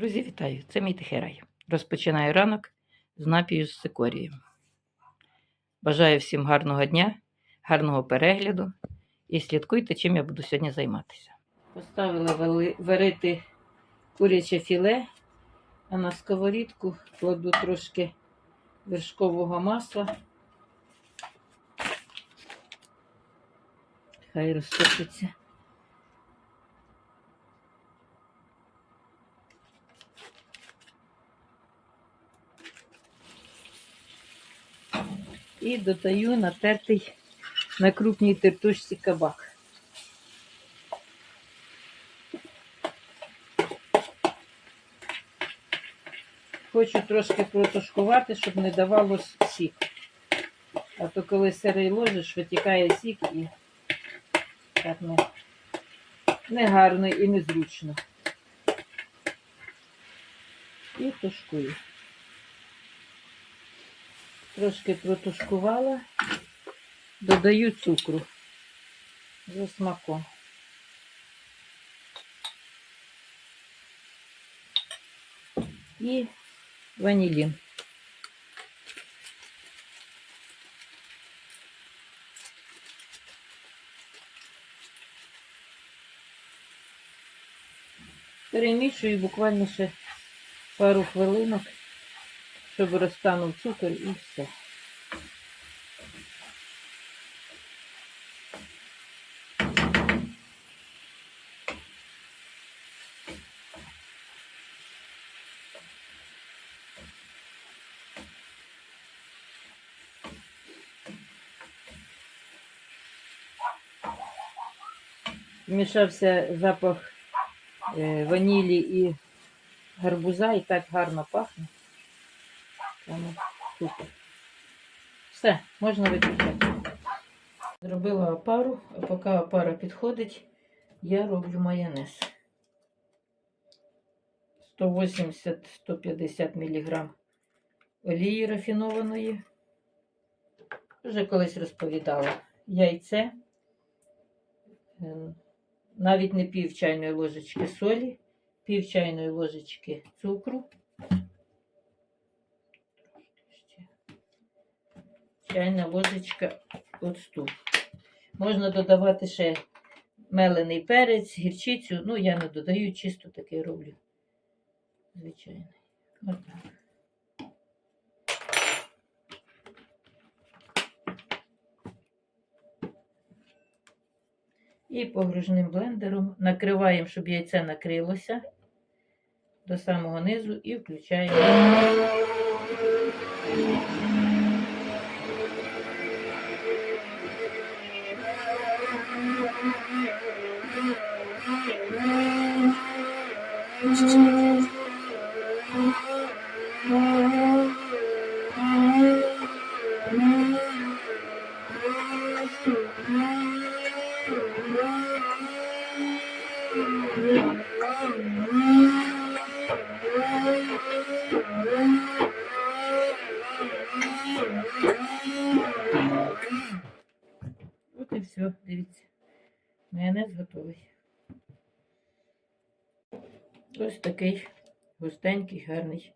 Друзі, вітаю! Це мій тихий рай. Розпочинаю ранок з напію з цикорією. Бажаю всім гарного дня, гарного перегляду і слідкуйте, чим я буду сьогодні займатися. Поставила варити куряче філе, а на сковорідку кладу трошки вершкового масла. Хай розтопиться. І додаю натертий на крупній тертушці кабак. Хочу трошки протушкувати, щоб не давало сік. А то коли сирий ложиш, витікає сік і так не, не гарно і незручно. І тушкую. Трошки протушкувала, додаю цукру за смаком. І ванілін. Перемішую буквально ще пару хвилинок, щоб розтанув цукор і все. Вмішався запах е, ванілі і гарбуза і так гарно пахне. Тому супер. Все, можна виключати. Зробила опару, а поки опара підходить, я роблю майонез. 180-150 мг олії рафінованої. Вже колись розповідала. Яйце, навіть не пів чайної ложечки солі, пів чайної ложечки цукру. Чайна ложечка оцту. Можна додавати ще мелений перець, гірчицю. Ну, я не додаю, чисто такий роблю. Звичайний. І погружним блендером накриваємо, щоб яйце накрилося до самого низу і включаємо. Thank you. Густенький, гарний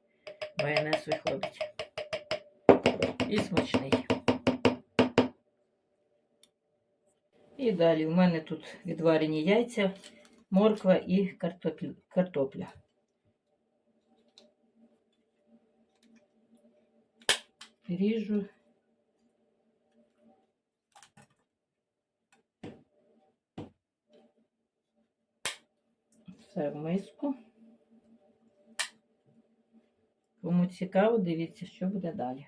майонез виходить. І смачний. І далі у мене тут відварені яйця, морква і картопля. Ріжу. Все в миску. Кому цікаво, дивіться, що буде далі.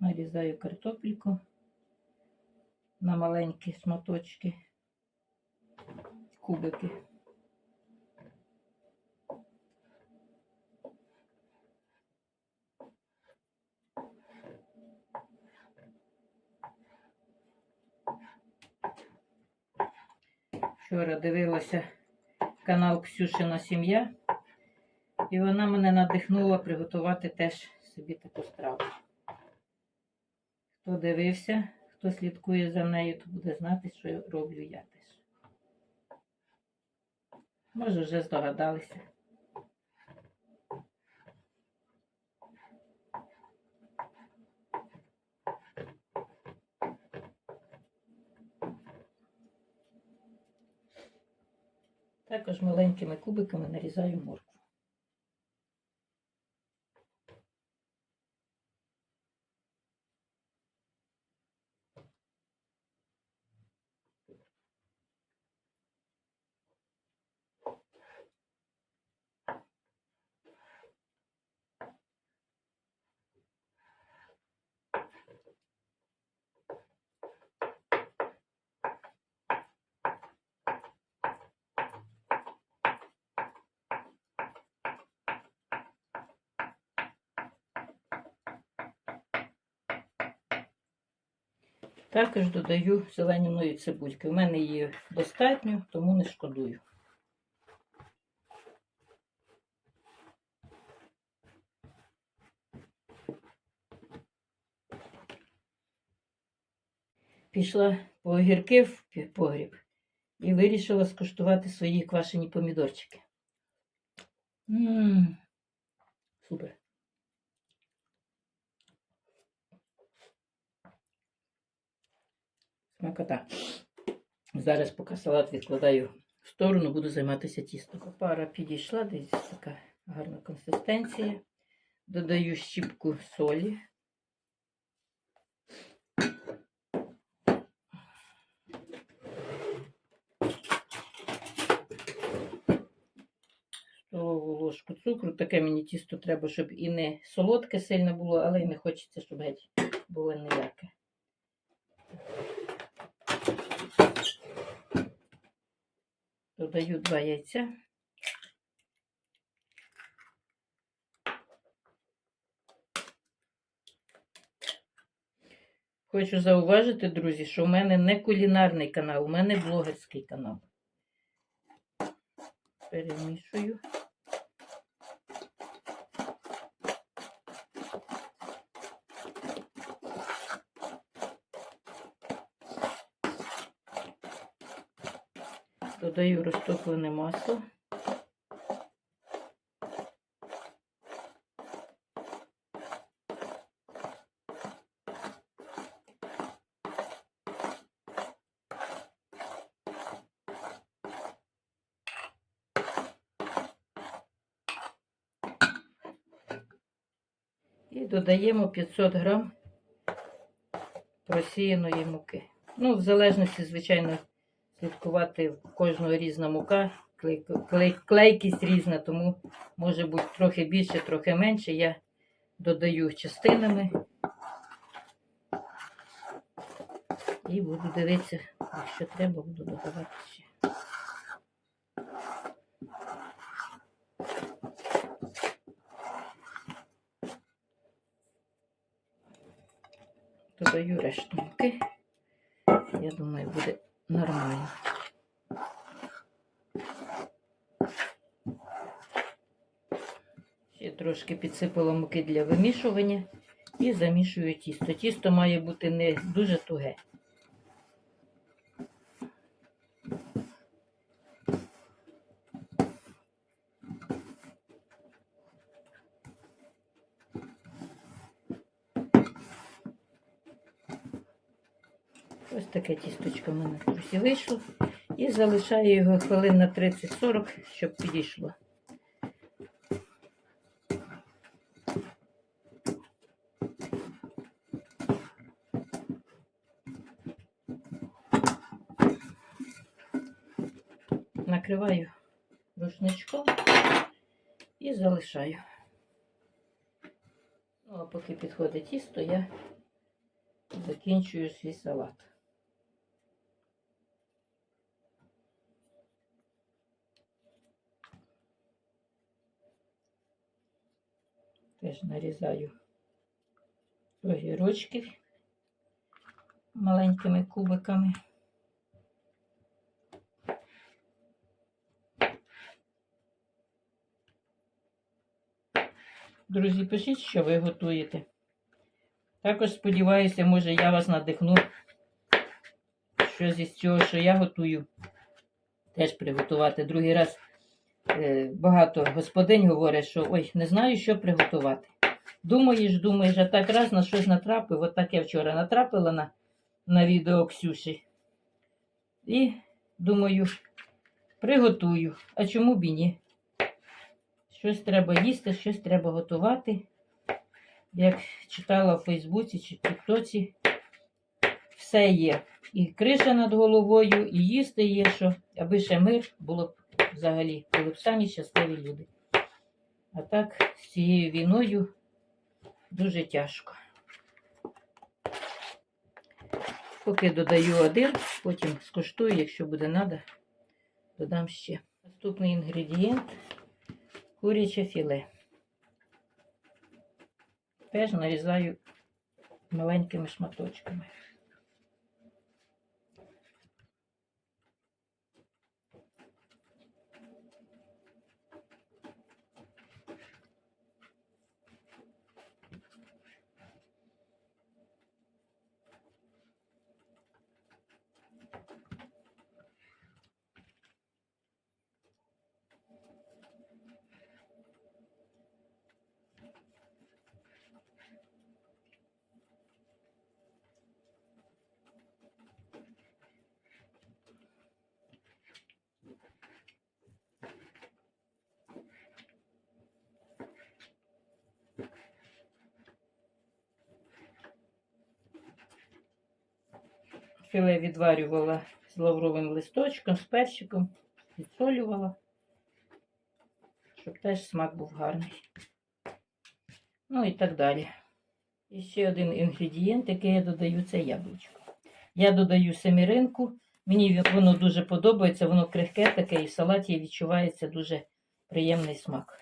Нарізаю картопельку на маленькі шматочки, кубики. Вчора дивилася канал Ксюшина Сім'я, і вона мене надихнула приготувати теж собі таку страву. Хто дивився, хто слідкує за нею, то буде знати, що роблю я теж. Може, вже здогадалися. Також маленькими кубиками нарізаю моркву. Також додаю зеленяної цибульки. У мене її достатньо, тому не шкодую. Пішла по огірки в погріб і вирішила скуштувати свої квашені помідорчики. Ммм, супер. Смакота. Зараз, поки салат відкладаю в сторону, буду займатися тістом. Пара підійшла, десь така гарна консистенція. Додаю щіпку солі. Столову ложку цукру. Таке мені тісто треба, щоб і не солодке сильно було, але й не хочеться, щоб геть було ніяке. Додаю два яйця. Хочу зауважити, друзі, що в мене не кулінарний канал, у мене блогерський канал. Перемішую. Додаю розтоплене масло. І додаємо 500 грам просіяної муки. Ну, в залежності, звичайно, слідкувати в кожного різна мука, клей, клей, клейкість різна, тому може бути трохи більше, трохи менше. Я додаю частинами і буду дивитися, якщо треба, буду додавати ще. Додаю решту муки. Я думаю, буде нормально. Ще трошки підсипала муки для вимішування і замішую тісто. Тісто має бути не дуже туге. Ось таке тісточко в мене друзі вийшло. І залишаю його хвилин на 30-40, щоб підійшло. Накриваю рушничком і залишаю. Ну, а поки підходить тісто, я закінчую свій салат. Теж нарізаю огірочки маленькими кубиками. Друзі, пишіть, що ви готуєте. Також сподіваюся, може я вас надихну, щось із цього, що я готую, теж приготувати другий раз багато господинь говорять, що ой, не знаю, що приготувати. Думаєш, думаєш, а так раз на щось натрапив. От так я вчора натрапила на, на відео Ксюші. І думаю, приготую. А чому б і ні? Щось треба їсти, щось треба готувати. Як читала в Фейсбуці чи Тіктоці, все є. І криша над головою, і їсти є, що, аби ще мир було б взагалі, були б самі щасливі люди. А так, з цією війною дуже тяжко. Поки додаю один, потім скуштую, якщо буде треба, додам ще. Наступний інгредієнт куряче філе. Теж нарізаю маленькими шматочками. Філе відварювала з лавровим листочком, з перчиком, відсолювала, щоб теж смак був гарний. Ну і так далі. І ще один інгредієнт, який я додаю, це яблучко. Я додаю семіринку. Мені воно дуже подобається, воно крихке таке, і в салаті відчувається дуже приємний смак.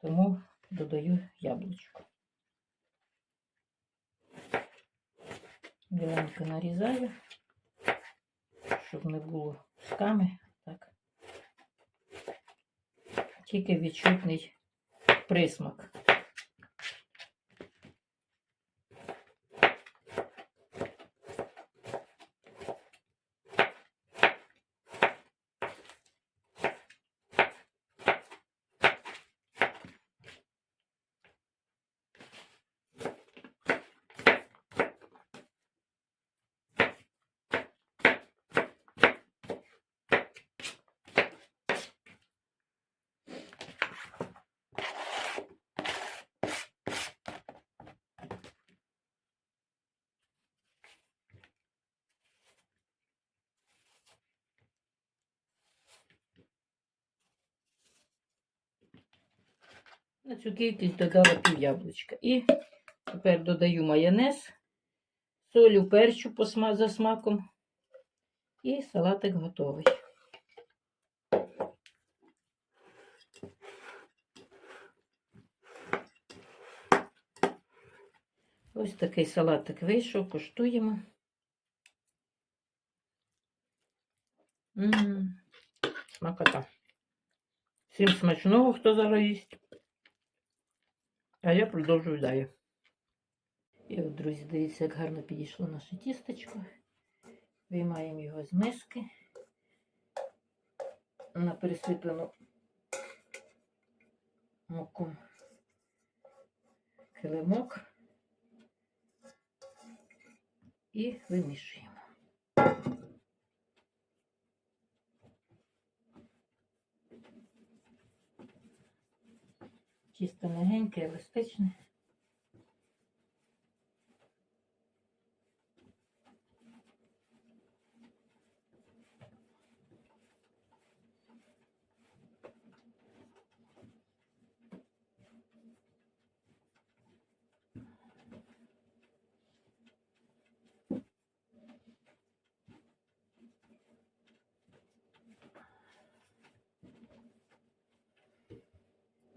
Тому додаю яблучко. Біленько нарізаю, щоб не було сками. Так. Тільки відчутний присмак. На цю кількість додала пів яблучка. І тепер додаю майонез, солю, перчу за смаком. І салатик готовий. Ось такий салатик вийшов, куштуємо. Смакота. Всім смачного, хто зараз їсть. А я продовжую далі. І от, друзі, дивіться, як гарно підійшло наше тістечко. Виймаємо його з миски на пересипану муком килимок і вимішуємо. Тісто мягеньке, еластичне.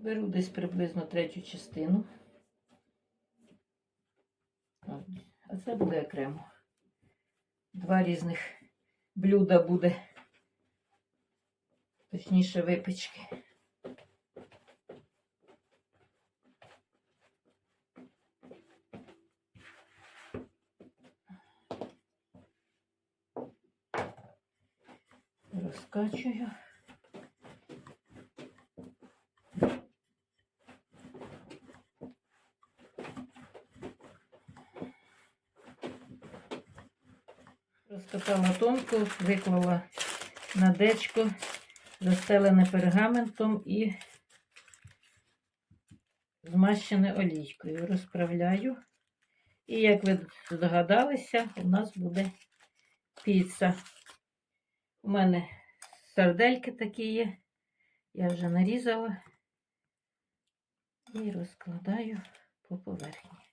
Беру десь приблизно третю частину. А це буде окремо. Два різних блюда буде, точніше випічки. Розкачую. Розкатала тонко, виклала на дечко, застелене пергаментом і змащене олійкою. Розправляю. І як ви здогадалися, у нас буде піца. У мене сардельки такі є. Я вже нарізала і розкладаю по поверхні.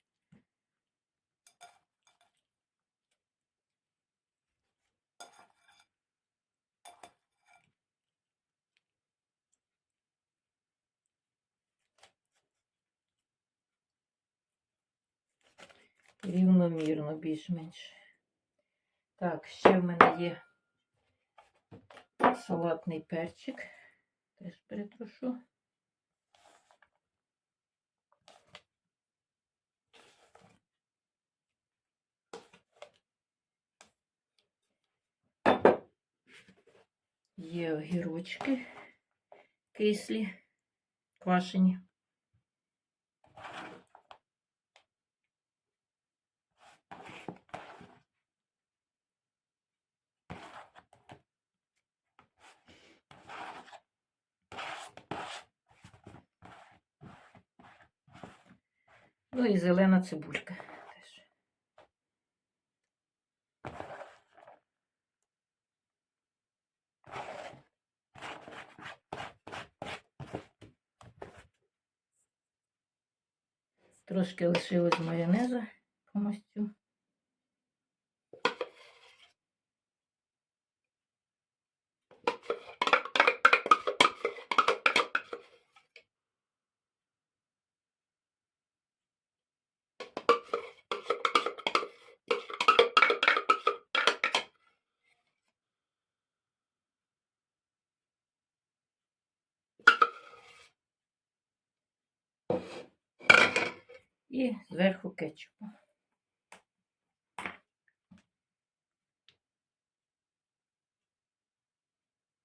Рівномірно, більш-менш. Так, ще в мене є салатний перчик. Теж перетрушу. Є огірочки кислі, квашені. Ну і зелена цибулька теж. Трошки лишилось майонеза повністю. І кетчупу.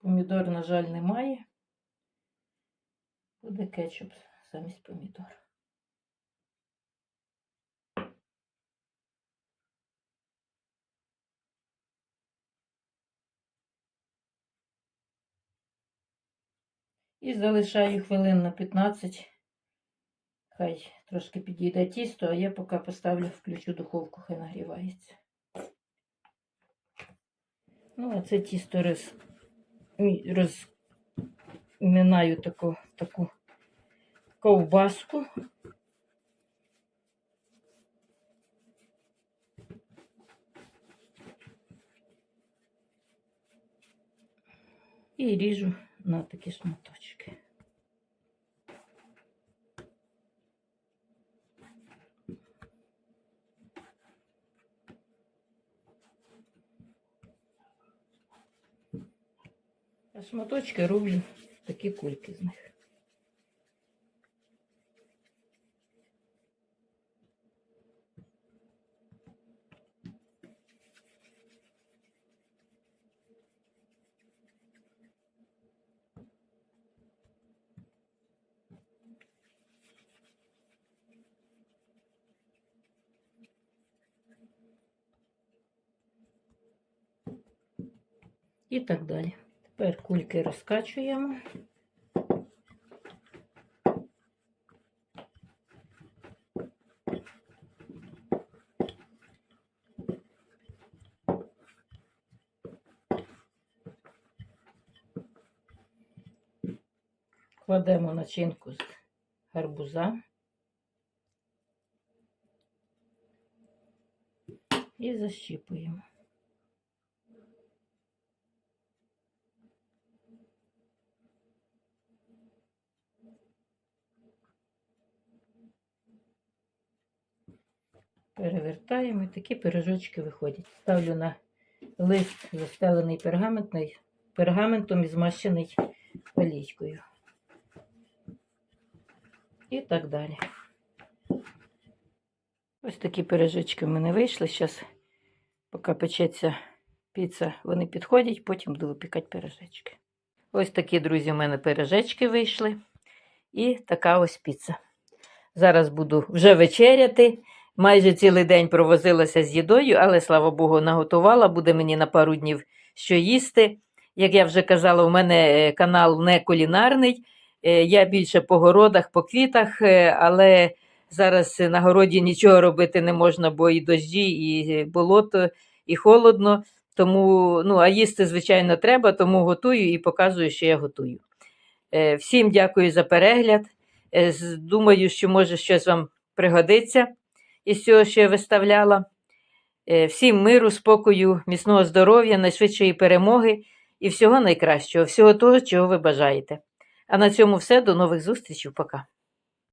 Помідор, на жаль, немає. Буде кетчуп замість помідора. І залишаю хвилин на 15. Хай трошки підійде тісто, а я поки поставлю, включу духовку, хай нагрівається. Ну, а це тісто роз... мі- розминаю таку, таку ковбаску. І ріжу на такі шматочки. шматочки роблю такі кульки з них. І так далі. Тепер кульки розкачуємо. Кладемо начинку з гарбуза і защіпуємо. Перевертаємо і такі пирожочки виходять. Ставлю на лист застелений пергаментом і змащений олійкою. І так далі. Ось такі пирожочки в мене вийшли. Зараз, поки печеться Піца, вони підходять, потім буду випікати пиріжечки. Ось такі, друзі, у мене пиріжечки вийшли. І така ось піца. Зараз буду вже вечеряти. Майже цілий день провозилася з їдою, але слава Богу, наготувала. Буде мені на пару днів що їсти. Як я вже казала, у мене е, канал не кулінарний. Е, Я більше по городах, по квітах, е, але зараз на городі нічого робити не можна, бо і дощі, і болото, і холодно. Тому, ну, а їсти, звичайно, треба, тому готую і показую, що я готую. Всім дякую за перегляд. Думаю, що може щось вам пригодиться із цього, що я виставляла. Е, Всім миру, спокою, міцного здоров'я, найшвидшої перемоги і всього найкращого, всього того, чого ви бажаєте. А на цьому все. До нових зустрічей. Пока.